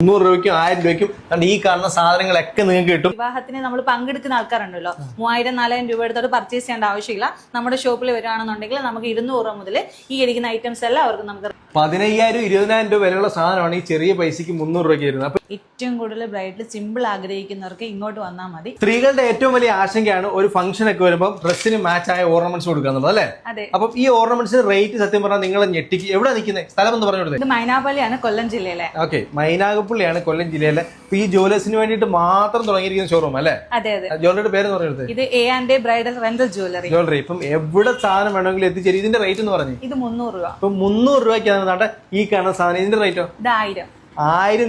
മുന്നൂറ് രൂപയ്ക്കും ആയിരം രൂപയ്ക്കും ഈ കാണുന്ന സാധനങ്ങളൊക്കെ നിങ്ങൾക്ക് കിട്ടും. വിവാഹത്തിന് നമ്മൾ പങ്കെടുക്കുന്ന ആൾക്കാരുണ്ടല്ലോ. മൂവായിരം നാലായിരം രൂപ എടുത്തോട്ട് പർച്ചേസ് ചെയ്യേണ്ട ആവശ്യമില്ല. നമ്മുടെ ഷോപ്പിൽ വരികയാണെന്നുണ്ടെങ്കിൽ നമുക്ക് ഇരുന്നൂറ് മുതൽ ഈ ഇരിക്കുന്ന ഐറ്റംസ് എല്ലാം അവർക്ക് നമുക്ക് പതിനയ്യായിരം ഇരുപതിനായിരം രൂപ വരെയുള്ള സാധനമാണ് ഈ ചെറിയ പൈസക്ക് മുന്നൂറ് രൂപയ്ക്ക് വരുന്നത്. അപ്പൊ ഏറ്റവും കൂടുതൽ ബ്രൈഡിൽ സിമ്പിൾ ആഗ്രഹിക്കുന്നവർക്ക് ഇങ്ങോട്ട് വന്നാൽ മതി. സ്ത്രീകളുടെ ഏറ്റവും വലിയ ആശങ്കയാണ് ഒരു ഫംഗ്ഷൻ ഒക്കെ വരുമ്പോൾ ഡ്രസ്സിന് മാച്ച് ആയ ഓർണമെന്റ്സ് കൊടുക്കുക എന്നുള്ളത് അല്ലേ? അതെ. അപ്പൊ ഈ ഓർണമെന്റ്സിന് റേറ്റ് സത്യം പറഞ്ഞാൽ നിങ്ങളെ ഞെട്ടിക്ക്. എവിടെ നിൽക്കുന്നത് സ്ഥലം എന്ന് പറഞ്ഞു കൊടുത്തത് മൈനാപ്പള്ളിയാണ് കൊല്ലം ജില്ലയിലെ. ഓക്കെ മൈനാഗപ്പള്ളിയാണ് കൊല്ലം ജില്ലയിലെ. ഈ ജുവലേഴ്സിന് വേണ്ടിയിട്ട് മാത്രം തുടങ്ങിയിരിക്കുന്ന ഷോറൂം അല്ലേ? അതെ അതെ. ജ്വല്ലറിയുടെ പേര് പറഞ്ഞു ഇത് A and bridal rental jewellery jewellery ഇപ്പം എവിടെ സാധനം വേണമെങ്കിലും എത്തിച്ചേരും. ഇതിന്റെ റേറ്റ് എന്ന് പറഞ്ഞു. ഇത് മുന്നൂറ് രൂപ. അപ്പൊ മുന്നൂറ് രൂപയ്ക്കാണ് ദാണ്ടെ ഈ കാണുന്ന സാധനം. ഇതിന്റെ റേറ്റോ ആയിരം.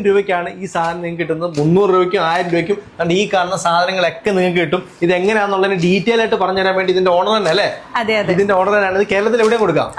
രൂപയ്ക്കാണ് ഈ സാധനം നിങ്ങൾക്ക് കിട്ടുന്നത്. മുന്നൂറ് രൂപയ്ക്കും ആയിരം രൂപയ്ക്കും കണ്ട് ഈ കാണുന്ന സാധനങ്ങളൊക്കെ നിങ്ങൾക്ക് കിട്ടും. ഇത് എങ്ങനെയാണെന്നുള്ളതിന് ഡീറ്റെയിൽ ആയിട്ട് പറഞ്ഞു തരാൻ വേണ്ടി ഇതിന്റെ ഓണർ തന്നെ അല്ലേ? ഇതിന്റെ ഓണർ തന്നെയാണ്. ഇത് കേരളത്തിൽ എവിടെയും കൊടുക്കാം.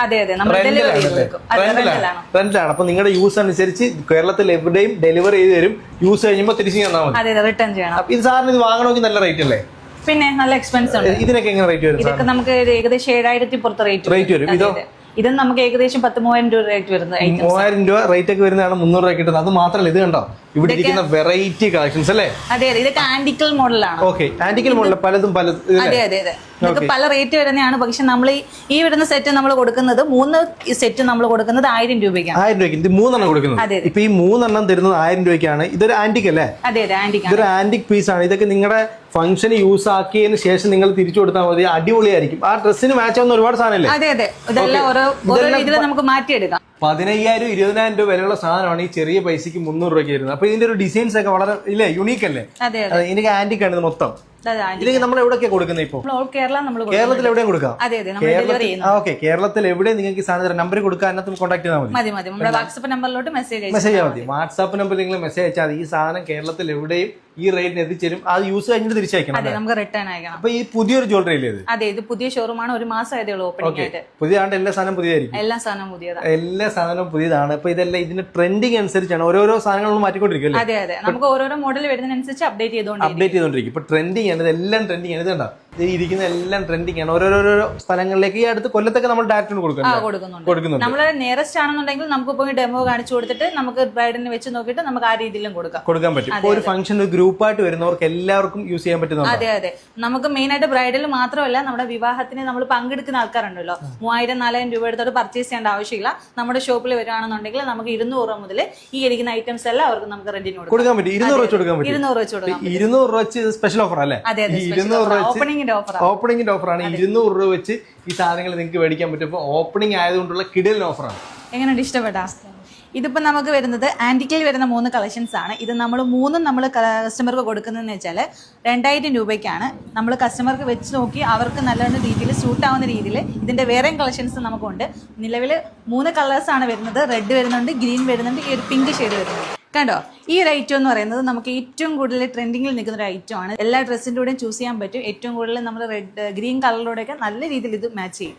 റെന്റലാണ് അപ്പൊ നിങ്ങളുടെ യൂസ് അനുസരിച്ച് കേരളത്തിൽ എവിടെയും ഡെലിവറി ചെയ്ത് തരും. യൂസ് കഴിയുമ്പോൾ തിരിച്ചു തന്നാൽ മതി. ഇത് സാറിന് ഇത് വാങ്ങണമെങ്കിൽ നല്ല റേറ്റ് അല്ലേ? പിന്നെ നല്ല എക്സ്പെൻസ് ഉണ്ട്. ഇതിനൊക്കെ എങ്ങനെ റേറ്റ് വരും നമുക്ക് ഏകദേശം ഏഴായിരത്തി പുറത്ത് റേറ്റ് റേറ്റ് വരും. ഇതോ? ഇത് നമുക്ക് ഏകദേശം പത്ത് മൂവായിരം രൂപ റേറ്റ് വരുന്നത് മൂവായിരം രൂപ റേറ്റ് ഒക്കെ വരുന്നതാണ് മുന്നൂറ് രൂപ കിട്ടുന്നത്. അത് മാത്രമല്ല ഇത് കണ്ടോ? ഇവിടെ ഇരിക്കുന്ന വെറൈറ്റി കളക്ഷൻസ് അല്ലേ? അതെ അതെ. ഇതൊക്കെ ആന്റിക്കൽ മോഡലാണ് ഓക്കെ ആന്റിക്കൽ മോഡൽ പലതും പലതും അതെ അതെ അതെ. ഇതൊക്കെ പല റേറ്റ് വരുന്നതാണ്. പക്ഷെ നമ്മൾ ഈ വരുന്ന സെറ്റ് നമ്മൾ കൊടുക്കുന്നത് മൂന്ന് സെറ്റ് നമ്മൾ കൊടുക്കുന്നത് ആയിരം രൂപയ്ക്കാണ്. ആയിരം രൂപയ്ക്ക്. ഇത് മൂന്നെണ്ണം കൊടുക്കുന്നത്. ഇപ്പൊ ഈ മൂന്നെണ്ണം തരുന്നത് ആയിരം രൂപയ്ക്കാണ്. ഇതൊരു ആന്റിക് അല്ലേ? അതെ അതെ ആന്റിക്കാണ് ഇതൊരു ആന്റിക് പീസ് ആണ്. ഇതൊക്കെ നിങ്ങളുടെ ഫംഗ്ഷന് യൂസ് ആക്കിയതിന് ശേഷം നിങ്ങൾ തിരിച്ചു കൊടുത്താൽ മതി. അടിപൊളിയായിരിക്കും. ആ ഡ്രസ്സിന് മാച്ച് ആവുന്ന ഒരുപാട് സാധനമല്ലേ? അതെ അതെ. ഇതെല്ലാം ഓരോ ഓരോ രീതിയിൽ നമുക്ക് മാറ്റിയെടുക്കാം. പതിനയ്യായിരം ഇരുപതിനായിരം രൂപ വിലയുള്ള സാധനമാണ് ഈ ചെറിയ പൈസക്ക് മുന്നൂറ് രൂപയ്ക്ക് വരുന്നത്. അപ്പൊ ഇതിന്റെ ഒരു ഡിസൈൻസ് ഒക്കെ വളരെ ഇല്ലേ? യുണീക്ക് അല്ലേ? എനിക്ക് ആന്റിക് ആണ് ഇത് മൊത്തം. ഇല്ലെങ്കിൽ നമ്മൾ എവിടെയൊക്കെ കൊടുക്കുന്നത് ഇപ്പോൾ കേരള നമ്മൾ കേരളത്തിൽ എവിടെയും കൊടുക്കാം. അതെ അതെ നമ്മൾ ഡെലിവറി ചെയ്യുന്നു. ഓക്കെ കേരളത്തിൽ എവിടെ നിങ്ങൾക്ക് സാധനം നമ്പർ കൊടുക്കാൻ അതിനകത്ത് കോൺടാക്ട് ചെയ്താൽ മതി. മതി മതി. നമ്മുടെ വാട്സപ്പ് നമ്പറിലോട്ട് മെസ്സേജ് മെസ്സേജ് മതി. വാട്സ്ആപ്പ് നമ്പർ നിങ്ങൾ മെസ്സേജ് അയച്ചാൽ മതി. ഈ സാധനം കേരളത്തിൽ എവിടെയും ഈ റേറ്റിന് എത്തിച്ചേരും. അത് യൂസ് കഴിഞ്ഞിട്ട് തിരിച്ചയക്കണം അതെ നമുക്ക് റിട്ടേൺ അയക്കണം. അപ്പൊ ഈ പുതിയൊരു ജ്വല്ലറി അല്ലേ ഇത് അതെ ഇത് പുതിയ ഷോറൂമാണ് ഒരു മാസം ആയതേ ഉള്ളൂ ഓപ്പണിംഗ് ആയിട്ട്. പുതിയ ആണ്ട് എല്ലാ സാധനവും പുതിയതായിരിക്കും. എല്ലാ സാധനവും പുതിയതാണ് എല്ലാ സാധനവും പുതിയതാണ്. അപ്പൊ ഇതെല്ലാം ഇതിന്റെ ട്രെൻഡിങ് അനുസരിച്ചാണ്. ഓരോരോ സാധനങ്ങളും മാറ്റിക്കൊണ്ടിരിക്കും അതെ അതെ. നമുക്ക് ഓരോരോ മോഡൽ വരുന്നതിനനുസരിച്ച് അപ്ഡേറ്റ് ചെയ്തുകൊണ്ടിരിക്കും. അപ്ഡേറ്റ് ചെയ്തോണ്ടിരിക്കും ഇപ്പൊ ട്രെൻഡിങ് ആണ്. ഇതെല്ലാം ട്രെൻഡിങ് ആണ്. ഇത് കണ്ടോ? ഇത് ഇരിക്കുന്ന എല്ലാം ട്രെൻഡിങ് ആണ്. ഓരോരോ സ്ഥലങ്ങളിലേക്ക് ഈ അടുത്ത് കൊല്ലത്തൊക്കെ നമ്മൾ ഡയറക്റ്റ് കൊടുക്കുന്നുണ്ട്. കൊടുക്കുന്നുണ്ട്. നമ്മൾ നിയറസ്റ്റ് ആണെന്നുണ്ടെങ്കിൽ നമുക്ക് പോയി ഡെമോ കാണിച്ചു കൊടുത്തിട്ട് നമുക്ക് ബ്രൈഡിനെ വെച്ച് നോക്കിയിട്ട് നമുക്ക് ആ രീതിയിലും കൊടുക്കാം. കൊടുക്കാൻ പറ്റും. ഒരു ഫംഗ്ഷൻ ഒരു ഗ്രൂപ്പായിട്ട് വരുന്നവർക്ക് എല്ലാവർക്കും യൂസ് ചെയ്യാൻ പറ്റുന്ന അതെ അതെ. നമുക്ക് മെയിൻ ആയിട്ട് ബ്രൈഡൽ മാത്രമല്ല നമ്മുടെ വിവാഹത്തിന് നമ്മൾ പങ്കെടുക്കുന്ന ആൾക്കാരുണ്ടല്ലോ. മൂവായിരം നാലായിരം രൂപ എടുത്തോട്ട് പർച്ചേസ് ചെയ്യേണ്ട ആവശ്യമില്ല. നമ്മുടെ ഷോപ്പിൽ വരികയാണെന്നുണ്ടെങ്കിൽ നമുക്ക് ഇരുന്നൂറ് രൂപ മുതൽ ഈ ഇരിക്കുന്ന ഐറ്റംസ് എല്ലാം അവർക്ക് നമുക്ക് റെന്റിന് കൊടുക്കാം. കൊടുക്കാൻ പറ്റും. ഇരുന്നൂറ് വെച്ച് കൊടുക്കാൻ പറ്റും. ഇരുന്നൂറ് വെച്ച് കൊടുക്കാം ഇരുന്നൂറ് രൂപ വെച്ച് സ്പെഷ്യൽ ഓഫർ അല്ലേ? ഇരുന്നൂറ് രൂപ ഓപ്പണിംഗിന്റെ ഓഫർ ഓപ്പണിംഗിന്റെ ഓഫറാണ് ഇരുന്നൂറ് രൂപ വെച്ച് ഈ സാധനങ്ങൾ നിങ്ങൾക്ക് മേടിക്കാൻ പറ്റും. ഓപ്പണിംഗ് ആയതുകൊണ്ടുള്ള കിടലിന് ഓഫറാണ് എങ്ങനെയുണ്ട്? ഇഷ്ടപ്പെട്ടാ ഇതിപ്പോ നമുക്ക് വരുന്നത് ആന്റിക്കിൽ വരുന്ന മൂന്ന് കളക്ഷൻസ് ആണ്. ഇത് നമ്മൾ മൂന്നും നമ്മൾ കസ്റ്റമർക്ക് കൊടുക്കുന്നതെന്ന് വെച്ചാൽ രണ്ടായിരം രൂപയ്ക്കാണ്. നമ്മൾ കസ്റ്റമർക്ക് വെച്ച് നോക്കി അവർക്ക് നല്ല രീതിയിൽ സൂട്ട് ആവുന്ന രീതിയിൽ ഇതിന്റെ വേറെയും കളക്ഷൻസ് നമുക്കുണ്ട്. നിലവിൽ മൂന്ന് കളേഴ്സ് ആണ് വരുന്നത്. റെഡ് വരുന്നുണ്ട് ഗ്രീൻ വരുന്നുണ്ട് ഈ ഒരു പിങ്ക് ഷെയ്ഡ് വരുന്നുണ്ട്. കണ്ടോ? ഈ ഒരു ഐറ്റം എന്ന് പറയുന്നത് നമുക്ക് ഏറ്റവും കൂടുതൽ ട്രെൻഡിങ്ങിൽ നിൽക്കുന്ന ഒരു ഐറ്റം ആണ്. എല്ലാ ഡ്രസ്സിന്റെ കൂടെയും ചൂസ് ചെയ്യാൻ പറ്റും. ഏറ്റവും കൂടുതൽ നമ്മൾ റെഡ് ഗ്രീൻ കളറിലൂടെയൊക്കെ നല്ല രീതിയിൽ ഇത് മാച്ച് ചെയ്യും.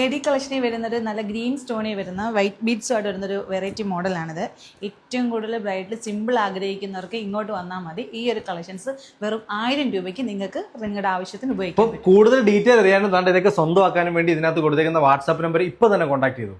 എ ഡി കളക്ഷനിൽ വരുന്നൊരു നല്ല ഗ്രീൻ സ്റ്റോണിൽ വരുന്ന വൈറ്റ് ബീഡ്സും ആയിട്ട് വരുന്നൊരു വെറൈറ്റി മോഡലാണിത് ഏറ്റവും കൂടുതൽ ബ്രൈഡിൽ സിമ്പിൾ ആഗ്രഹിക്കുന്നവർക്ക് ഇങ്ങോട്ട് വന്നാൽ മതി. ഈ ഒരു കളക്ഷൻസ് വെറും ആയിരം രൂപയ്ക്ക് നിങ്ങൾക്ക് നിങ്ങളുടെ ആവശ്യത്തിന് ഉപയോഗിക്കാം കൂടുതൽ ഡീറ്റെയിൽ അറിയാനും ഇതൊക്കെ സ്വന്തമാക്കാനും വേണ്ടി ഇതിനകത്ത് കൊടുത്തേക്കുന്ന വാട്സാപ്പ് നമ്പർ ഇപ്പോൾ തന്നെ കോൺടാക്ട് ചെയ്തു.